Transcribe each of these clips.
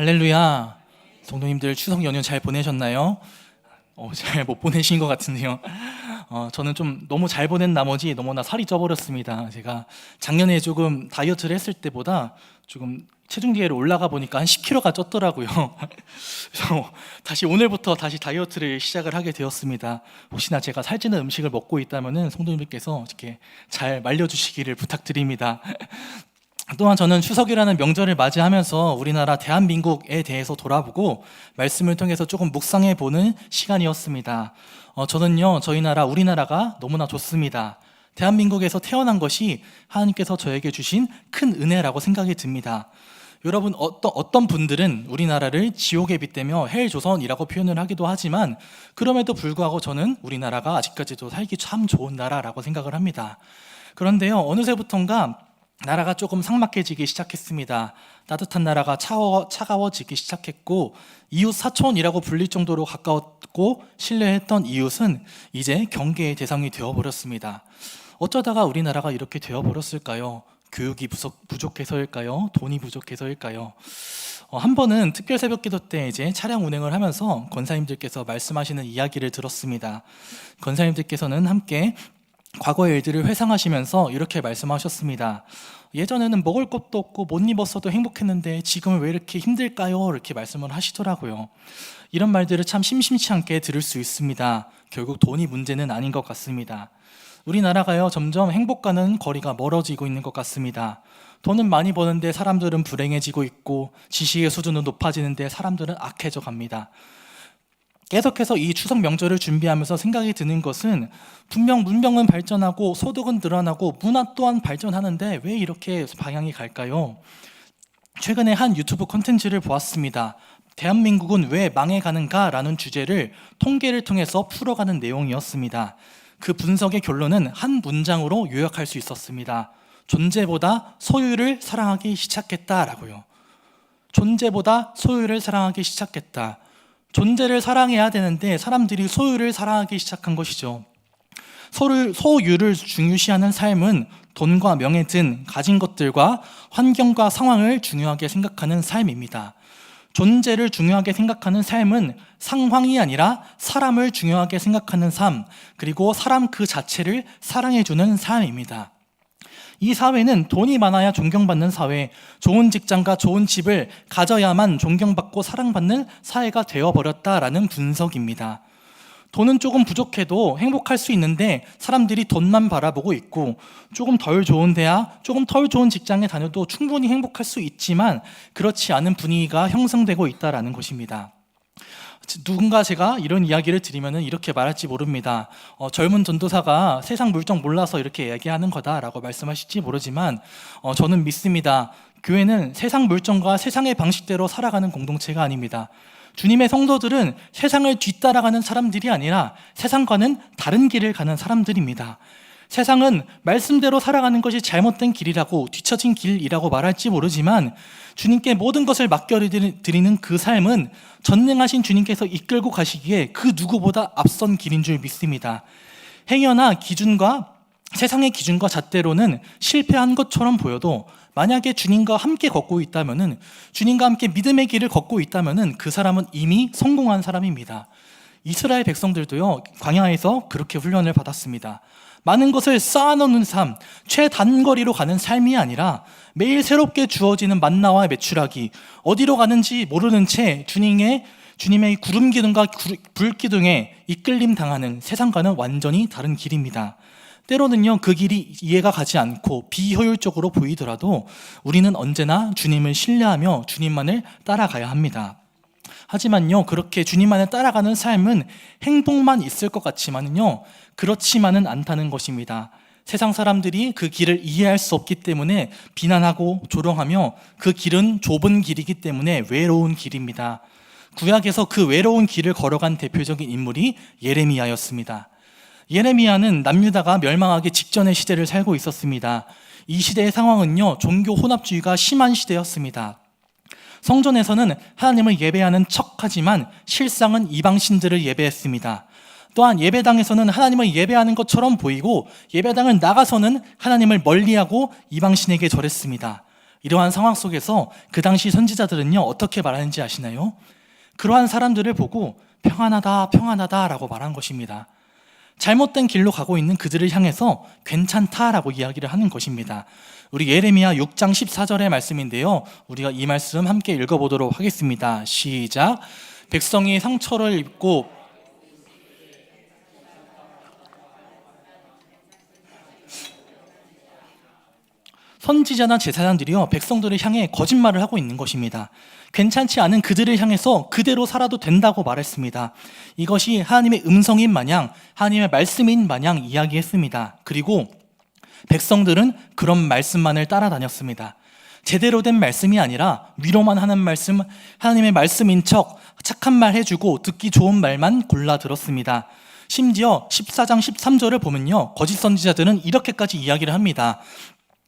할렐루야. 성도님들 추석 연휴 잘 보내셨나요? 어, 잘 못 보내신 것 같은데요. 어, 저는 좀 너무 잘 보낸 나머지 너무나 살이 쪄버렸습니다. 제가 작년에 조금 다이어트를 했을 때보다 조금 체중 계를 올라가 보니까 한 10kg가 쪘더라고요. 그래서 다시 오늘부터 다시 다이어트를 시작을 하게 되었습니다. 혹시나 제가 살찌는 음식을 먹고 있다면은 성도님들께서 이렇게 잘 말려주시기를 부탁드립니다. 또한 저는 추석이라는 명절을 맞이하면서 우리나라 대한민국에 대해서 돌아보고 말씀을 통해서 조금 묵상해 보는 시간이었습니다. 어, 저는요, 저희 나라, 우리나라가 너무나 좋습니다. 대한민국에서 태어난 것이 하나님께서 저에게 주신 큰 은혜라고 생각이 듭니다. 여러분, 어떤, 어떤 분들은 우리나라를 지옥에 빗대며 헬 조선이라고 표현을 하기도 하지만 그럼에도 불구하고 저는 우리나라가 아직까지도 살기 참 좋은 나라라고 생각을 합니다. 그런데요, 어느새부턴가 나라가 조금 삭막해지기 시작했습니다. 따뜻한 나라가 차워, 차가워지기 시작했고 이웃 사촌이라고 불릴 정도로 가까웠고 신뢰했던 이웃은 이제 경계의 대상이 되어버렸습니다. 어쩌다가 우리나라가 이렇게 되어버렸을까요? 교육이 부족, 부족해서일까요? 돈이 부족해서일까요? 어, 한 번은 특별 새벽 기도 때 이제 차량 운행을 하면서 권사님들께서 말씀하시는 이야기를 들었습니다. 권사님들께서는 함께 과거의 일들을 회상하시면서 이렇게 말씀하셨습니다. 예전에는 먹을 것도 없고 못 입었어도 행복했는데 지금은 왜 이렇게 힘들까요? 이렇게 말씀을 하시더라고요. 이런 말들을 참 심심치 않게 들을 수 있습니다. 결국 돈이 문제는 아닌 것 같습니다. 우리나라가요, 점점 행복과는 거리가 멀어지고 있는 것 같습니다. 돈은 많이 버는데 사람들은 불행해지고 있고 지식의 수준은 높아지는데 사람들은 악해져 갑니다. 계속해서 이 추석 명절을 준비하면서 생각이 드는 것은 분명 문명은 발전하고 소득은 늘어나고 문화 또한 발전하는데 왜 이렇게 방향이 갈까요? 최근에 한 유튜브 콘텐츠를 보았습니다. 대한민국은 왜 망해가는가라는 주제를 통계를 통해서 풀어가는 내용이었습니다. 그 분석의 결론은 한 문장으로 요약할 수 있었습니다. 존재보다 소유를 사랑하기 시작했다라고요. 존재보다 소유를 사랑하기 시작했다. 존재를 사랑해야 되는데 사람들이 소유를 사랑하기 시작한 것이죠. 소를, 소유를 중요시하는 삶은 돈과 명예 등 가진 것들과 환경과 상황을 중요하게 생각하는 삶입니다. 존재를 중요하게 생각하는 삶은 상황이 아니라 사람을 중요하게 생각하는 삶, 그리고 사람 그 자체를 사랑해주는 삶입니다. 이 사회는 돈이 많아야 존경받는 사회, 좋은 직장과 좋은 집을 가져야만 존경받고 사랑받는 사회가 되어버렸다라는 분석입니다. 돈은 조금 부족해도 행복할 수 있는데 사람들이 돈만 바라보고 있고 조금 덜 좋은 대학, 조금 덜 좋은 직장에 다녀도 충분히 행복할 수 있지만 그렇지 않은 분위기가 형성되고 있다라는 것입니다. 누군가 제가 이런 이야기를 드리면 이렇게 말할지 모릅니다. 어, 젊은 전도사가 세상 물정 몰라서 이렇게 얘기하는 거다라고 말씀하실지 모르지만 어, 저는 믿습니다. 교회는 세상 물정과 세상의 방식대로 살아가는 공동체가 아닙니다. 주님의 성도들은 세상을 뒤따라가는 사람들이 아니라 세상과는 다른 길을 가는 사람들입니다. 세상은 말씀대로 살아가는 것이 잘못된 길이라고 뒤처진 길이라고 말할지 모르지만 주님께 모든 것을 맡겨드리는 그 삶은 전능하신 주님께서 이끌고 가시기에 그 누구보다 앞선 길인 줄 믿습니다. 행여나 기준과 세상의 기준과 잣대로는 실패한 것처럼 보여도 만약에 주님과 함께 걷고 있다면은 주님과 함께 믿음의 길을 걷고 있다면은 그 사람은 이미 성공한 사람입니다. 이스라엘 백성들도요 광야에서 그렇게 훈련을 받았습니다. 많은 것을 쌓아놓는 삶, 최단거리로 가는 삶이 아니라 매일 새롭게 주어지는 만나와 매출하기, 어디로 가는지 모르는 채 주님의 주님의 구름 기둥과 불 기둥에 이끌림 당하는 세상과는 완전히 다른 길입니다. 때로는요, 그 길이 이해가 가지 않고 비효율적으로 보이더라도 우리는 언제나 주님을 신뢰하며 주님만을 따라가야 합니다. 하지만요, 그렇게 주님만을 따라가는 삶은 행복만 있을 것 같지만은요, 그렇지만은 않다는 것입니다. 세상 사람들이 그 길을 이해할 수 없기 때문에 비난하고 조롱하며 그 길은 좁은 길이기 때문에 외로운 길입니다. 구약에서 그 외로운 길을 걸어간 대표적인 인물이 예레미야였습니다. 예레미야는 남유다가 멸망하기 직전의 시대를 살고 있었습니다. 이 시대의 상황은요, 종교 혼합주의가 심한 시대였습니다. 성전에서는 하나님을 예배하는 척하지만 실상은 이방신들을 예배했습니다. 또한 예배당에서는 하나님을 예배하는 것처럼 보이고 예배당을 나가서는 하나님을 멀리하고 이방신에게 절했습니다. 이러한 상황 속에서 그 당시 선지자들은요 어떻게 말하는지 아시나요? 그러한 사람들을 보고 평안하다 평안하다라고 말한 것입니다. 잘못된 길로 가고 있는 그들을 향해서 괜찮다라고 이야기를 하는 것입니다. 우리 예레미야 6장 14절의 말씀인데요. 우리가 이 말씀 함께 읽어보도록 하겠습니다. 시작. 백성이 상처를 입고 선지자나 제사장들이요 백성들을 향해 거짓말을 하고 있는 것입니다. 괜찮지 않은 그들을 향해서 그대로 살아도 된다고 말했습니다. 이것이 하나님의 음성인 마냥 하나님의 말씀인 마냥 이야기했습니다. 그리고 백성들은 그런 말씀만을 따라다녔습니다. 제대로 된 말씀이 아니라 위로만 하는 말씀, 하나님의 말씀인 척 착한 말 해주고 듣기 좋은 말만 골라 들었습니다. 심지어 14장 13절을 보면요. 거짓 선지자들은 이렇게까지 이야기를 합니다.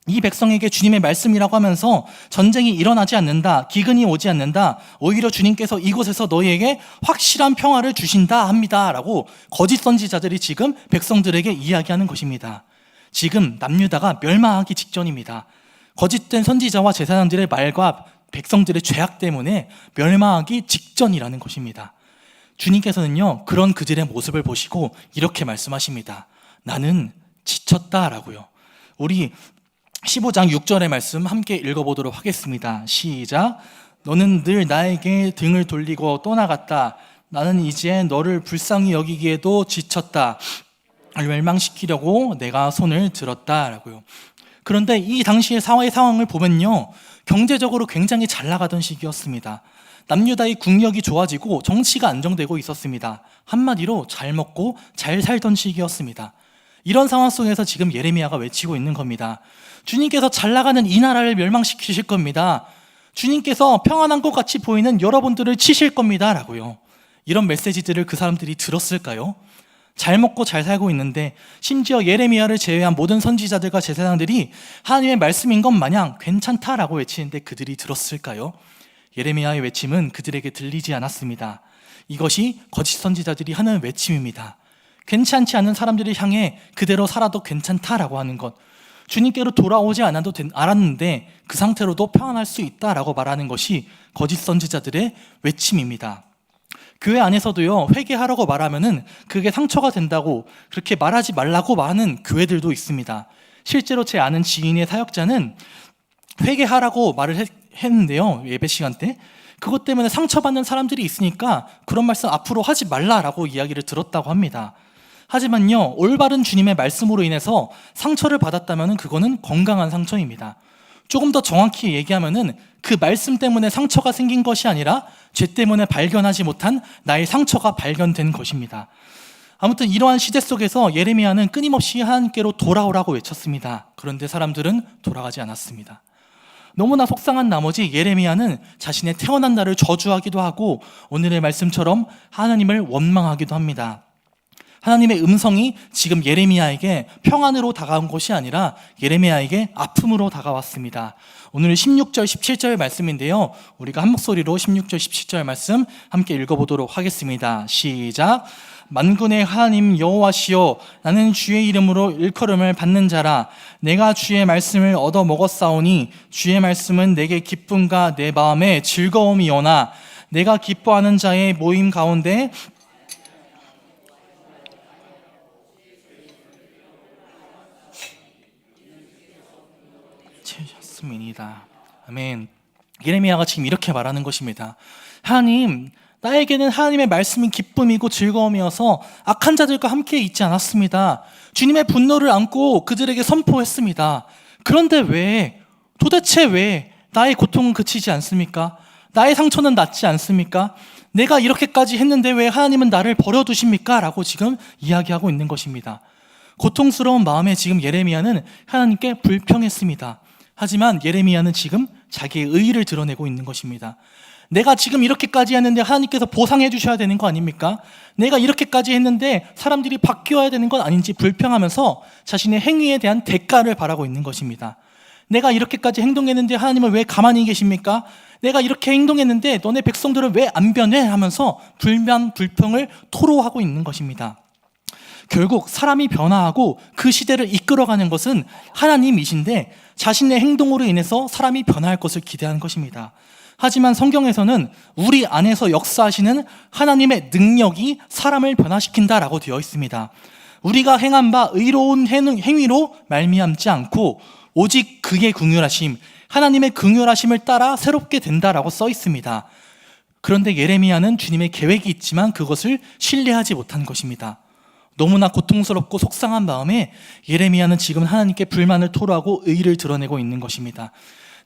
이 백성에게 주님의 말씀이라고 하면서 전쟁이 일어나지 않는다, 기근이 오지 않는다, 오히려 주님께서 이곳에서 너희에게 확실한 평화를 주신다 합니다. 라고 거짓 선지자들이 지금 백성들에게 이야기하는 것입니다. 지금 남유다가 멸망하기 직전입니다. 거짓된 선지자와 제사장들의 말과 백성들의 죄악 때문에 멸망하기 직전이라는 것입니다. 주님께서는요, 그런 그들의 모습을 보시고 이렇게 말씀하십니다. 나는 지쳤다라고요. 우리 15장 6절의 말씀 함께 읽어보도록 하겠습니다. 시작. 너는 늘 나에게 등을 돌리고 떠나갔다. 나는 이제 너를 불쌍히 여기기에도 지쳤다. 멸망시키려고 내가 손을 들었다라고요. 그런데 이 당시의 사회의 상황을 보면요. 경제적으로 굉장히 잘 나가던 시기였습니다. 남유다의 국력이 좋아지고 정치가 안정되고 있었습니다. 한마디로 잘 먹고 잘 살던 시기였습니다. 이런 상황 속에서 지금 예레미야가 외치고 있는 겁니다. 주님께서 잘 나가는 이 나라를 멸망시키실 겁니다. 주님께서 평안한 것 같이 보이는 여러분들을 치실 겁니다. 라고요. 이런 메시지들을 그 사람들이 들었을까요? 잘 먹고 잘 살고 있는데 심지어 예레미야를 제외한 모든 선지자들과 제사장들이 하나님의 말씀인 것 마냥 괜찮다라고 외치는데 그들이 들었을까요? 예레미야의 외침은 그들에게 들리지 않았습니다. 이것이 거짓 선지자들이 하는 외침입니다. 괜찮지 않은 사람들을 향해 그대로 살아도 괜찮다라고 하는 것. 주님께로 돌아오지 않아도 된, 알았는데 그 상태로도 평안할 수 있다라고 말하는 것이 거짓 선지자들의 외침입니다. 교회 안에서도요 회개하라고 말하면은 그게 상처가 된다고 그렇게 말하지 말라고 말하는 교회들도 있습니다. 실제로 제 아는 지인의 사역자는 회개하라고 말을 했, 했는데요 예배 시간 때 그것 때문에 상처받는 사람들이 있으니까 그런 말씀 앞으로 하지 말라라고 이야기를 들었다고 합니다. 하지만요 올바른 주님의 말씀으로 인해서 상처를 받았다면 그거는 건강한 상처입니다. 조금 더 정확히 얘기하면은 그 말씀 때문에 상처가 생긴 것이 아니라 죄 때문에 발견하지 못한 나의 상처가 발견된 것입니다. 아무튼 이러한 시대 속에서 예레미야는 끊임없이 하나님께로 돌아오라고 외쳤습니다. 그런데 사람들은 돌아가지 않았습니다. 너무나 속상한 나머지 예레미야는 자신의 태어난 날을 저주하기도 하고 오늘의 말씀처럼 하나님을 원망하기도 합니다. 하나님의 음성이 지금 예레미야에게 평안으로 다가온 것이 아니라 예레미야에게 아픔으로 다가왔습니다. 오늘 16절, 17절 말씀인데요. 우리가 한 목소리로 16절, 17절 말씀 함께 읽어보도록 하겠습니다. 시작. 만군의 하나님 여호와시여 나는 주의 이름으로 일컬음을 받는 자라 내가 주의 말씀을 얻어 먹었사오니 주의 말씀은 내게 기쁨과 내 마음에 즐거움이오나 내가 기뻐하는 자의 모임 가운데 채셨음이니다. 아멘. 예레미야가 지금 이렇게 말하는 것입니다. 하나님, 나에게는 하나님의 말씀이 기쁨이고 즐거움이어서 악한 자들과 함께 있지 않았습니다. 주님의 분노를 안고 그들에게 선포했습니다. 그런데 왜, 도대체 왜 나의 고통은 그치지 않습니까? 나의 상처는 낫지 않습니까? 내가 이렇게까지 했는데 왜 하나님은 나를 버려두십니까? 라고 지금 이야기하고 있는 것입니다. 고통스러운 마음에 지금 예레미야는 하나님께 불평했습니다. 하지만 예레미야는 지금 자기의 의의를 드러내고 있는 것입니다. 내가 지금 이렇게까지 했는데 하나님께서 보상해 주셔야 되는 거 아닙니까? 내가 이렇게까지 했는데 사람들이 바뀌어야 되는 건 아닌지 불평하면서 자신의 행위에 대한 대가를 바라고 있는 것입니다. 내가 이렇게까지 행동했는데 하나님은 왜 가만히 계십니까? 내가 이렇게 행동했는데 너네 백성들은 왜 안 변해? 하면서 불만, 불평을 토로하고 있는 것입니다. 결국 사람이 변화하고 그 시대를 이끌어가는 것은 하나님이신데 자신의 행동으로 인해서 사람이 변화할 것을 기대하는 것입니다. 하지만 성경에서는 우리 안에서 역사하시는 하나님의 능력이 사람을 변화시킨다라고 되어 있습니다. 우리가 행한 바 의로운 행- 행위로 말미암지 않고 오직 그의 긍휼하심, 하나님의 긍휼하심을 따라 새롭게 된다라고 써 있습니다. 그런데 예레미야는 주님의 계획이 있지만 그것을 신뢰하지 못한 것입니다. 너무나 고통스럽고 속상한 마음에 예레미야는 지금 하나님께 불만을 토로하고 의의를 드러내고 있는 것입니다.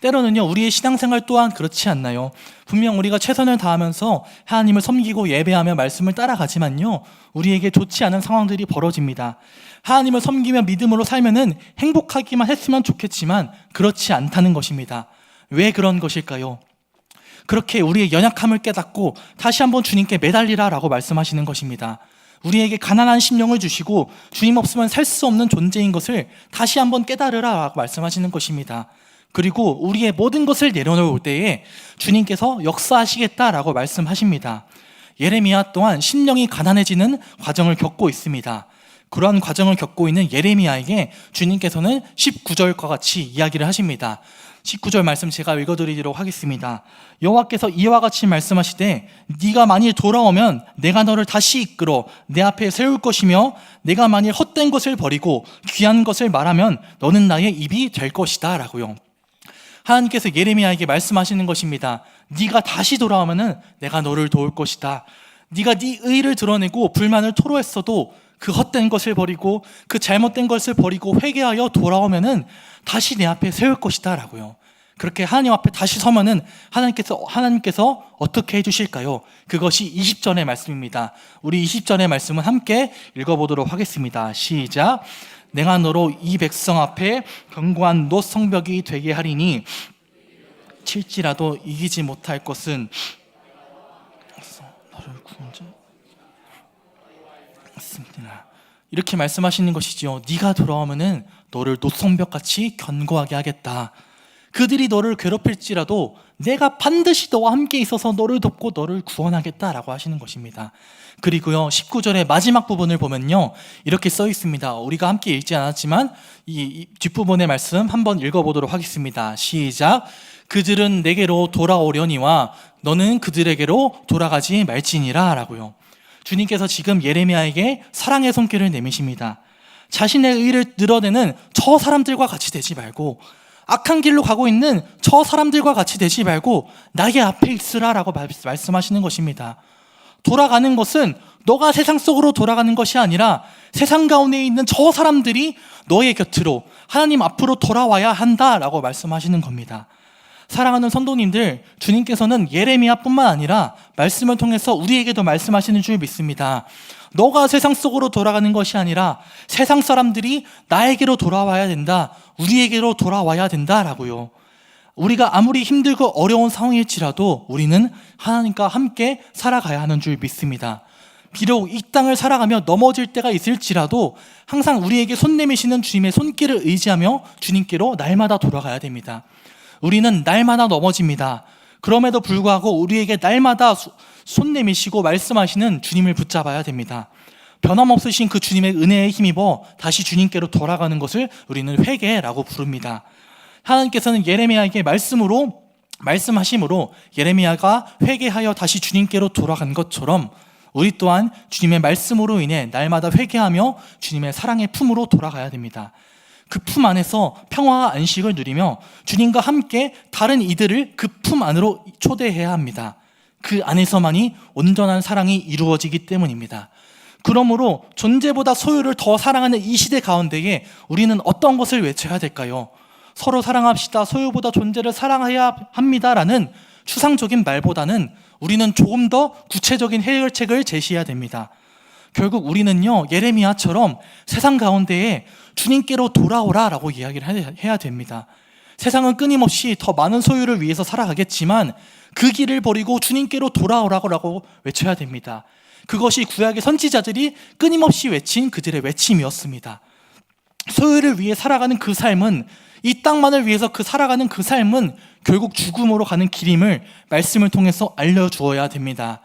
때로는요, 우리의 신앙생활 또한 그렇지 않나요? 분명 우리가 최선을 다하면서 하나님을 섬기고 예배하며 말씀을 따라가지만요, 우리에게 좋지 않은 상황들이 벌어집니다. 하나님을 섬기며 믿음으로 살면은 행복하기만 했으면 좋겠지만 그렇지 않다는 것입니다. 왜 그런 것일까요? 그렇게 우리의 연약함을 깨닫고 다시 한번 주님께 매달리라 라고 말씀하시는 것입니다. 우리에게 가난한 심령을 주시고 주님 없으면 살 수 없는 존재인 것을 다시 한번 깨달으라라고 말씀하시는 것입니다. 그리고 우리의 모든 것을 내려놓을 때에 주님께서 역사하시겠다라고 말씀하십니다. 예레미야 또한 심령이 가난해지는 과정을 겪고 있습니다. 그러한 과정을 겪고 있는 예레미야에게 주님께서는 19절과 같이 이야기를 하십니다. 19절 말씀 제가 읽어드리도록 하겠습니다. 여호와께서 이와 같이 말씀하시되 네가 만일 돌아오면 내가 너를 다시 이끌어 내 앞에 세울 것이며 내가 만일 헛된 것을 버리고 귀한 것을 말하면 너는 나의 입이 될 것이다 라고요. 하나님께서 예레미야에게 말씀하시는 것입니다. 네가 다시 돌아오면은 내가 너를 도울 것이다. 네가 네 의를 드러내고 불만을 토로했어도 그 헛된 것을 버리고 그 잘못된 것을 버리고 회개하여 돌아오면은 다시 내 앞에 세울 것이다라고요. 그렇게 하나님 앞에 다시 서면은 하나님께서 하나님께서 어떻게 해 주실까요? 그것이 20절의 말씀입니다. 우리 20절의 말씀은 함께 읽어 보도록 하겠습니다. 시작. 내가 너로 이 백성 앞에 견고한 놋 성벽이 되게 하리니 칠지라도 이기지 못할 것은 너를 구원자 있습니다. 이렇게 말씀하시는 것이지요. 네가 돌아오면은 너를 노성벽 같이 견고하게 하겠다. 그들이 너를 괴롭힐지라도 내가 반드시 너와 함께 있어서 너를 돕고 너를 구원하겠다라고 하시는 것입니다. 그리고요, 19절의 마지막 부분을 보면요, 이렇게 써 있습니다. 우리가 함께 읽지 않았지만, 이, 이 뒷부분의 말씀 한번 읽어보도록 하겠습니다. 시작. 그들은 내게로 돌아오려니와 너는 그들에게로 돌아가지 말지니라. 라고요. 주님께서 지금 예레미야에게 사랑의 손길을 내미십니다. 자신의 의를 늘어내는 저 사람들과 같이 되지 말고 악한 길로 가고 있는 저 사람들과 같이 되지 말고 나의 앞에 있으라라고 말- 말씀하시는 것입니다. 돌아가는 것은 너가 세상 속으로 돌아가는 것이 아니라 세상 가운데 있는 저 사람들이 너의 곁으로 하나님 앞으로 돌아와야 한다라고 말씀하시는 겁니다. 사랑하는 성도님들, 주님께서는 예레미야뿐만 아니라 말씀을 통해서 우리에게도 말씀하시는 줄 믿습니다. 너가 세상 속으로 돌아가는 것이 아니라 세상 사람들이 나에게로 돌아와야 된다. 우리에게로 돌아와야 된다라고요. 우리가 아무리 힘들고 어려운 상황일지라도 우리는 하나님과 함께 살아가야 하는 줄 믿습니다. 비록 이 땅을 살아가며 넘어질 때가 있을지라도 항상 우리에게 손 내미시는 주님의 손길을 의지하며 주님께로 날마다 돌아가야 됩니다. 우리는 날마다 넘어집니다. 그럼에도 불구하고 우리에게 날마다 수- 손 내미시고 말씀하시는 주님을 붙잡아야 됩니다. 변함없으신 그 주님의 은혜에 힘입어 다시 주님께로 돌아가는 것을 우리는 회개라고 부릅니다. 하나님께서는 예레미야에게 말씀으로 말씀하심으로 예레미야가 회개하여 다시 주님께로 돌아간 것처럼 우리 또한 주님의 말씀으로 인해 날마다 회개하며 주님의 사랑의 품으로 돌아가야 됩니다. 그 품 안에서 평화와 안식을 누리며 주님과 함께 다른 이들을 그 품 안으로 초대해야 합니다. 그 안에서만이 온전한 사랑이 이루어지기 때문입니다. 그러므로 존재보다 소유를 더 사랑하는 이 시대 가운데에 우리는 어떤 것을 외쳐야 될까요? 서로 사랑합시다. 소유보다 존재를 사랑해야 합니다라는 추상적인 말보다는 우리는 조금 더 구체적인 해결책을 제시해야 됩니다. 결국 우리는요, 예레미야처럼 세상 가운데에 주님께로 돌아오라 라고 이야기를 해- 해야 됩니다. 세상은 끊임없이 더 많은 소유를 위해서 살아가겠지만 그 길을 버리고 주님께로 돌아오라고 외쳐야 됩니다. 그것이 구약의 선지자들이 끊임없이 외친 그들의 외침이었습니다. 소유를 위해 살아가는 그 삶은 이 땅만을 위해서 그 살아가는 그 삶은 결국 죽음으로 가는 길임을 말씀을 통해서 알려주어야 됩니다.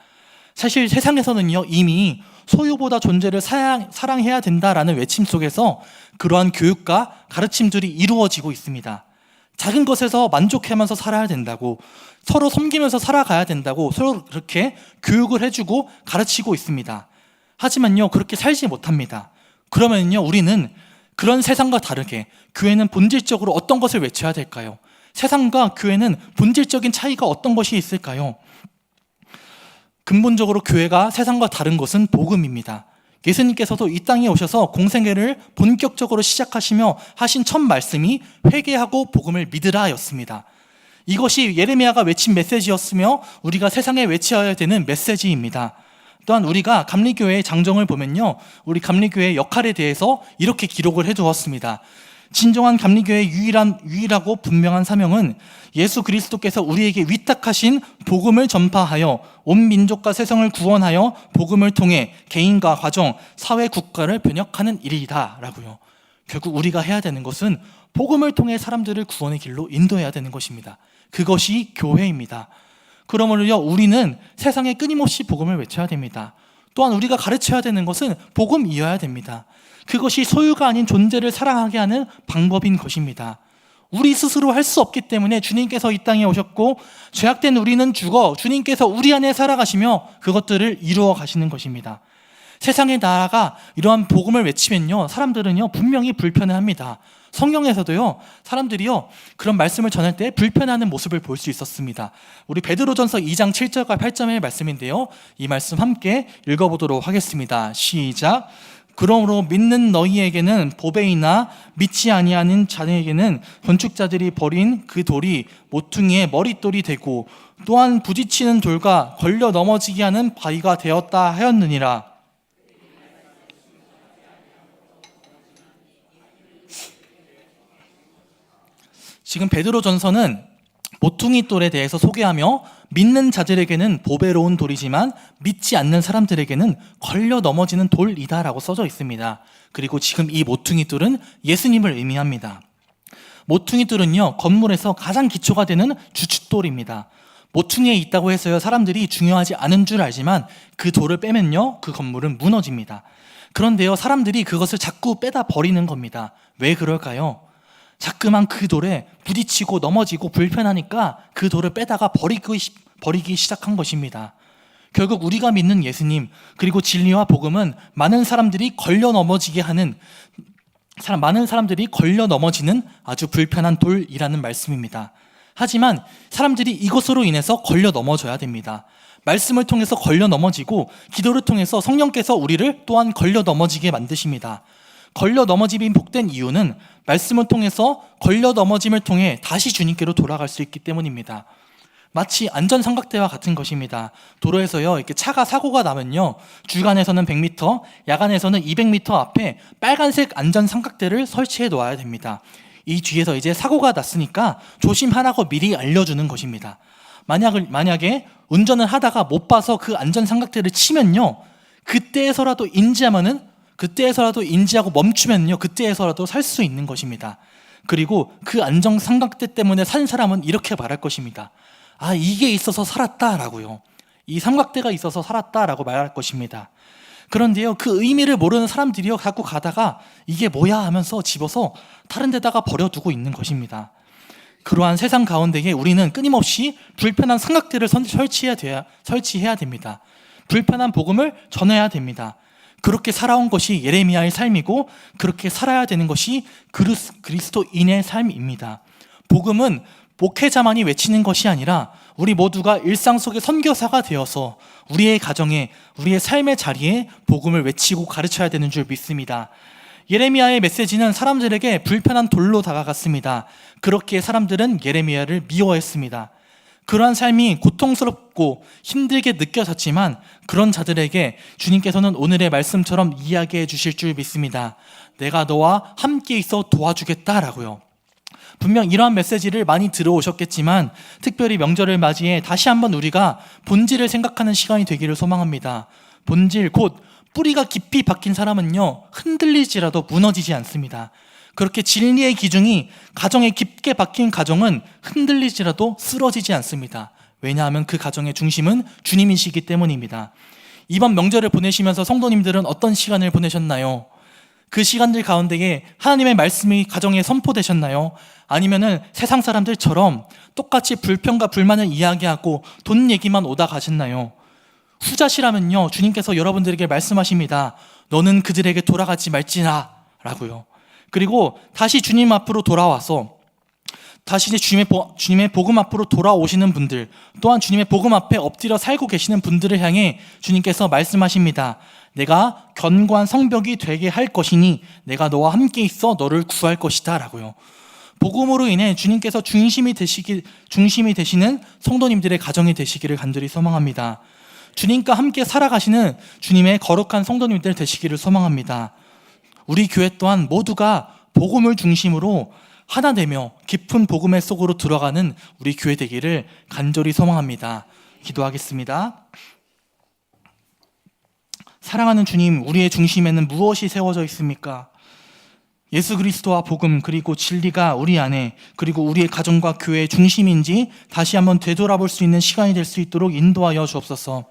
사실 세상에서는요 이미 소유보다 존재를 사랑, 사랑 해야 된다라는 외침 속에서 그러한 교육과 가르침들이 이루어지고 있습니다. 작은 것에서 만족하면서 살아야 된다고 서로 섬기면서 살아가야 된다고 서로 그렇게 교육을 해주고 가르치고 있습니다. 하지만요, 그렇게 살지 못합니다. 그러면요, 우리는 그런 세상과 다르게 교회는 본질적으로 어떤 것을 외쳐야 될까요? 세상과 교회는 본질적인 차이가 어떤 것이 있을까요? 근본적으로 교회가 세상과 다른 것은 복음입니다. 예수님께서도 이 땅에 오셔서 공생애를 본격적으로 시작하시며 하신 첫 말씀이 회개하고 복음을 믿으라였습니다. 이것이 예레미야가 외친 메시지였으며 우리가 세상에 외쳐야 되는 메시지입니다. 또한 우리가 감리교회의 장정을 보면요. 우리 감리교회의 역할에 대해서 이렇게 기록을 해 두었습니다. 진정한 감리교회의 유일한, 유일하고 분명한 사명은 예수 그리스도께서 우리에게 위탁하신 복음을 전파하여 온 민족과 세상을 구원하여 복음을 통해 개인과 가정, 사회, 국가를 변혁하는 일이다. 라고요. 결국 우리가 해야 되는 것은 복음을 통해 사람들을 구원의 길로 인도해야 되는 것입니다. 그것이 교회입니다. 그러므로요, 우리는 세상에 끊임없이 복음을 외쳐야 됩니다. 또한 우리가 가르쳐야 되는 것은 복음이어야 됩니다. 그것이 소유가 아닌 존재를 사랑하게 하는 방법인 것입니다. 우리 스스로 할 수 없기 때문에 주님께서 이 땅에 오셨고 죄악된 우리는 죽어 주님께서 우리 안에 살아가시며 그것들을 이루어 가시는 것입니다. 세상의 나라가 이러한 복음을 외치면요 사람들은요 분명히 불편해합니다. 성경에서도요 사람들이요 그런 말씀을 전할 때 불편해하는 모습을 볼 수 있었습니다. 우리 베드로전서 2장 7절과 8절의 말씀인데요 이 말씀 함께 읽어보도록 하겠습니다. 시작. 그러므로 믿는 너희에게는 보배이나 믿지 아니하는 자네에게는 건축자들이 버린 그 돌이 모퉁이의 머릿돌이 되고 또한 부딪히는 돌과 걸려 넘어지게 하는 바위가 되었다 하였느니라. 지금 베드로전서는 모퉁이 돌에 대해서 소개하며 믿는 자들에게는 보배로운 돌이지만 믿지 않는 사람들에게는 걸려 넘어지는 돌이다라고 써져 있습니다. 그리고 지금 이 모퉁이 돌은 예수님을 의미합니다. 모퉁이 돌은요, 건물에서 가장 기초가 되는 주춧돌입니다. 모퉁이에 있다고 해서요, 사람들이 중요하지 않은 줄 알지만 그 돌을 빼면요, 그 건물은 무너집니다. 그런데요, 사람들이 그것을 자꾸 빼다 버리는 겁니다. 왜 그럴까요? 자꾸만 그 돌에 부딪히고 넘어지고 불편하니까 그 돌을 빼다가 버리기, 버리기 시작한 것입니다. 결국 우리가 믿는 예수님 그리고 진리와 복음은 많은 사람들이 걸려 넘어지게 하는 사람 많은 사람들이 걸려 넘어지는 아주 불편한 돌이라는 말씀입니다. 하지만 사람들이 이것으로 인해서 걸려 넘어져야 됩니다. 말씀을 통해서 걸려 넘어지고 기도를 통해서 성령께서 우리를 또한 걸려 넘어지게 만드십니다. 걸려 넘어짐이 복된 이유는 말씀을 통해서 걸려 넘어짐을 통해 다시 주님께로 돌아갈 수 있기 때문입니다. 마치 안전 삼각대와 같은 것입니다. 도로에서요, 이렇게 차가 사고가 나면요, 주간에서는 100m, 야간에서는 200m 앞에 빨간색 안전 삼각대를 설치해 놓아야 됩니다. 이 뒤에서 이제 사고가 났으니까 조심하라고 미리 알려주는 것입니다. 만약, 만약에 운전을 하다가 못 봐서 그 안전 삼각대를 치면요, 그때에서라도 인지하면은 그때에서라도 인지하고 멈추면요, 그때에서라도 살 수 있는 것입니다. 그리고 그 안정 삼각대 때문에 산 사람은 이렇게 말할 것입니다. 아, 이게 있어서 살았다라고요. 이 삼각대가 있어서 살았다라고 말할 것입니다. 그런데요, 그 의미를 모르는 사람들이요, 갖고 가다가 이게 뭐야 하면서 집어서 다른 데다가 버려두고 있는 것입니다. 그러한 세상 가운데에 우리는 끊임없이 불편한 삼각대를 설치해야, 돼야, 설치해야 됩니다. 불편한 복음을 전해야 됩니다. 그렇게 살아온 것이 예레미야의 삶이고 그렇게 살아야 되는 것이 그리스도인의 삶입니다. 복음은 목회자만이 외치는 것이 아니라 우리 모두가 일상 속의 선교사가 되어서 우리의 가정에 우리의 삶의 자리에 복음을 외치고 가르쳐야 되는 줄 믿습니다. 예레미야의 메시지는 사람들에게 불편한 돌로 다가갔습니다. 그렇게 사람들은 예레미야를 미워했습니다. 그러한 삶이 고통스럽고 힘들게 느껴졌지만 그런 자들에게 주님께서는 오늘의 말씀처럼 이야기해 주실 줄 믿습니다. 내가 너와 함께 있어 도와주겠다라고요. 분명 이러한 메시지를 많이 들어오셨겠지만 특별히 명절을 맞이해 다시 한번 우리가 본질을 생각하는 시간이 되기를 소망합니다. 본질 곧 뿌리가 깊이 박힌 사람은요 흔들리지라도 무너지지 않습니다. 그렇게 진리의 기준이 가정에 깊게 박힌 가정은 흔들리지라도 쓰러지지 않습니다. 왜냐하면 그 가정의 중심은 주님이시기 때문입니다. 이번 명절을 보내시면서 성도님들은 어떤 시간을 보내셨나요? 그 시간들 가운데에 하나님의 말씀이 가정에 선포되셨나요? 아니면은 세상 사람들처럼 똑같이 불평과 불만을 이야기하고 돈 얘기만 오다 가셨나요? 후자시라면요, 주님께서 여러분들에게 말씀하십니다. 너는 그들에게 돌아가지 말지나 라고요. 그리고 다시 주님 앞으로 돌아와서 다시 이제 주님의, 보- 주님의 복음 앞으로 돌아오시는 분들, 또한 주님의 복음 앞에 엎드려 살고 계시는 분들을 향해 주님께서 말씀하십니다. 내가 견고한 성벽이 되게 할 것이니 내가 너와 함께 있어 너를 구할 것이다 라고요. 복음으로 인해 주님께서 중심이 되시기 중심이 되시는 성도님들의 가정이 되시기를 간절히 소망합니다. 주님과 함께 살아가시는 주님의 거룩한 성도님들 되시기를 소망합니다. 우리 교회 또한 모두가 복음을 중심으로 하나 되며 깊은 복음의 속으로 들어가는 우리 교회 되기를 간절히 소망합니다. 기도하겠습니다. 사랑하는 주님, 우리의 중심에는 무엇이 세워져 있습니까? 예수 그리스도와 복음 그리고 진리가 우리 안에 그리고 우리의 가정과 교회의 중심인지 다시 한번 되돌아볼 수 있는 시간이 될 수 있도록 인도하여 주옵소서.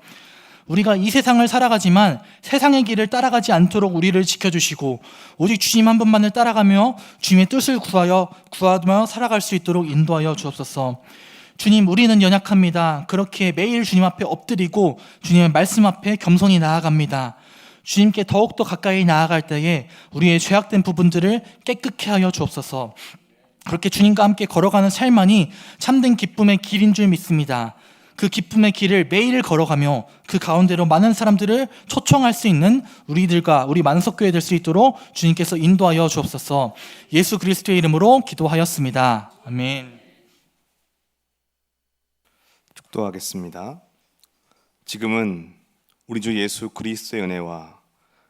우리가 이 세상을 살아가지만 세상의 길을 따라가지 않도록 우리를 지켜주시고 오직 주님 한 분만을 따라가며 주님의 뜻을 구하여 구하며 살아갈 수 있도록 인도하여 주옵소서. 주님, 우리는 연약합니다. 그렇게 매일 주님 앞에 엎드리고 주님의 말씀 앞에 겸손히 나아갑니다. 주님께 더욱더 가까이 나아갈 때에 우리의 죄악된 부분들을 깨끗게 하여 주옵소서. 그렇게 주님과 함께 걸어가는 삶만이 참된 기쁨의 길인 줄 믿습니다. 그 기쁨의 길을 매일 걸어가며 그 가운데로 많은 사람들을 초청할 수 있는 우리들과 우리 만석교회 될 수 있도록 주님께서 인도하여 주옵소서. 예수 그리스도의 이름으로 기도하였습니다. 아멘. 축도하겠습니다. 지금은 우리 주 예수 그리스도의 은혜와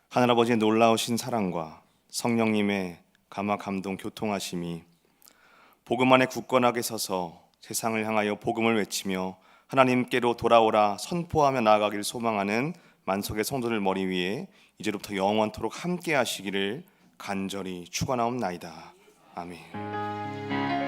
하늘아버지의 놀라우신 사랑과 성령님의 감화 감동 교통하심이 복음 안에 굳건하게 서서 세상을 향하여 복음을 외치며 하나님께로 돌아오라 선포하며 나아가기를 소망하는 만석의 성도들 머리 위에 이제로부터 영원토록 함께 하시기를 간절히 축원하옵나이다. 아멘.